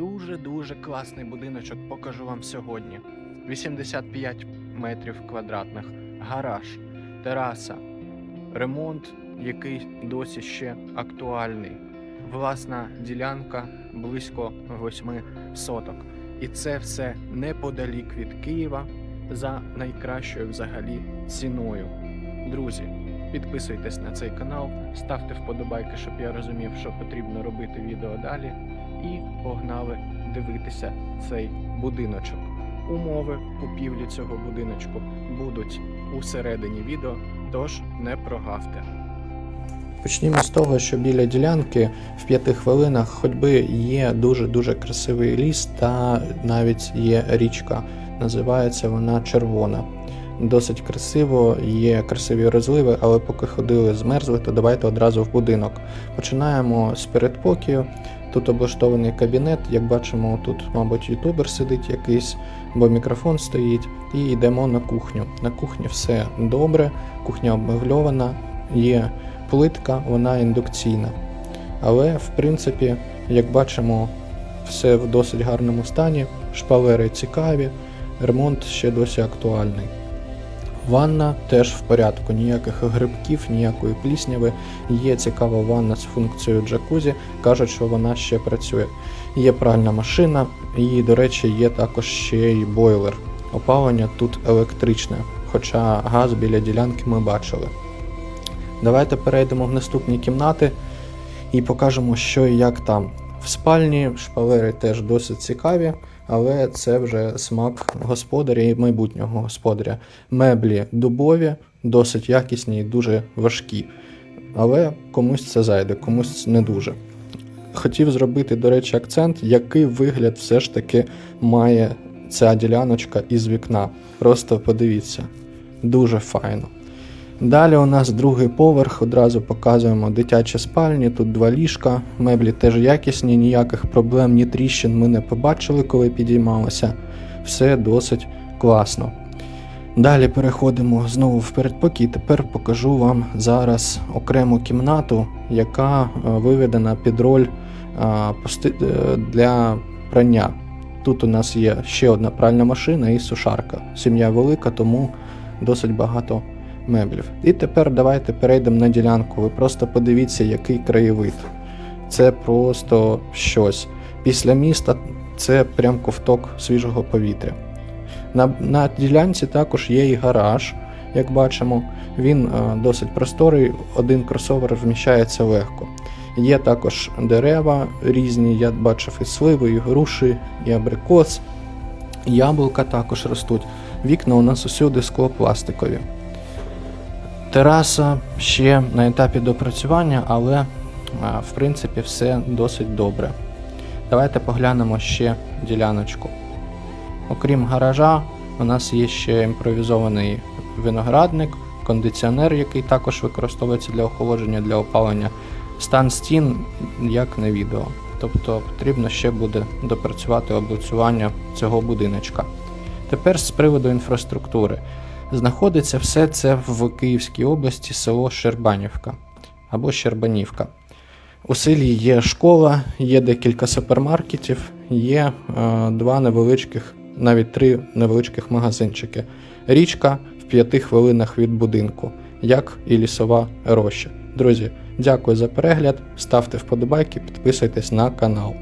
дуже-дуже класний будиночок покажу вам сьогодні. 85 метрів квадратних, гараж, тераса, ремонт, який досі ще актуальний. Власна ділянка близько 8 соток. І це все неподалік від Києва за найкращою взагалі ціною. Друзі, підписуйтесь на цей канал, ставте вподобайки, щоб я розумів, що потрібно робити відео далі. І погнали дивитися цей будиночок. Умови купівлі цього будиночку будуть у середині відео, тож не прогавте. Почнімо з того, що біля ділянки в п'яти хвилинах ходьби є дуже-дуже красивий ліс та навіть є річка. Називається вона Червона. Досить красиво, є красиві розливи, але поки ходили змерзли, то давайте одразу в будинок. Починаємо з передпокію. Тут облаштований кабінет. Як бачимо, тут, мабуть, ютубер сидить якийсь, бо мікрофон стоїть. І йдемо на кухню. На кухні все добре, кухня обмебльована, є плитка, вона індукційна. Але, в принципі, як бачимо, все в досить гарному стані, шпалери цікаві, ремонт ще досі актуальний. Ванна теж в порядку, ніяких грибків, ніякої плісняви. Є цікава ванна з функцією джакузі, кажуть, що вона ще працює. Є пральна машина, і, до речі, є також ще й бойлер. Опалення тут електричне, хоча газ біля ділянки ми бачили. Давайте перейдемо в наступні кімнати і покажемо, що і як там. В спальні шпалери теж досить цікаві, але це вже смак господаря і майбутнього господаря. Меблі дубові, досить якісні і дуже важкі. Але комусь це зайде, комусь не дуже. Хотів зробити, до речі, акцент, який вигляд все ж таки має ця діляночка із вікна. Просто подивіться, дуже файно. Далі у нас другий поверх, одразу показуємо дитячі спальні, тут два ліжка, меблі теж якісні, ніяких проблем, ні тріщин ми не побачили, коли підіймалося. Все досить класно. Далі переходимо знову в передпокій. Тепер покажу вам зараз окрему кімнату, яка е, виведена під роль е, е, для прання. Тут у нас є ще одна пральна машина і сушарка. Сім'я велика, тому досить багато меблів. І тепер давайте перейдемо на ділянку. Ви просто подивіться, який краєвид. Це просто щось. Після міста це прям ковток свіжого повітря. На, на ділянці також є і гараж, як бачимо. Він е, досить просторий, один кросовер вміщається легко. Є також дерева різні, я бачив і сливи, і груші, і абрикос, яблука також ростуть. Вікна у нас усюди склопластикові. Тераса ще на етапі допрацювання, але в принципі все досить добре. Давайте поглянемо ще діляночку. Окрім гаража, у нас є ще імпровізований виноградник, кондиціонер, який також використовується для охолодження, для опалення. Стан стін, як на відео. Тобто потрібно ще буде допрацювати облицювання цього будиночка. Тепер з приводу інфраструктури. Знаходиться все це в Київській області, село Щербанівка або Щербанівка. У селі є школа, є декілька супермаркетів, є е, два невеличких, навіть три невеличких магазинчики. Річка в п'яти хвилинах від будинку, як і лісова роща. Друзі, дякую за перегляд, ставте вподобайки, підписуйтесь на канал.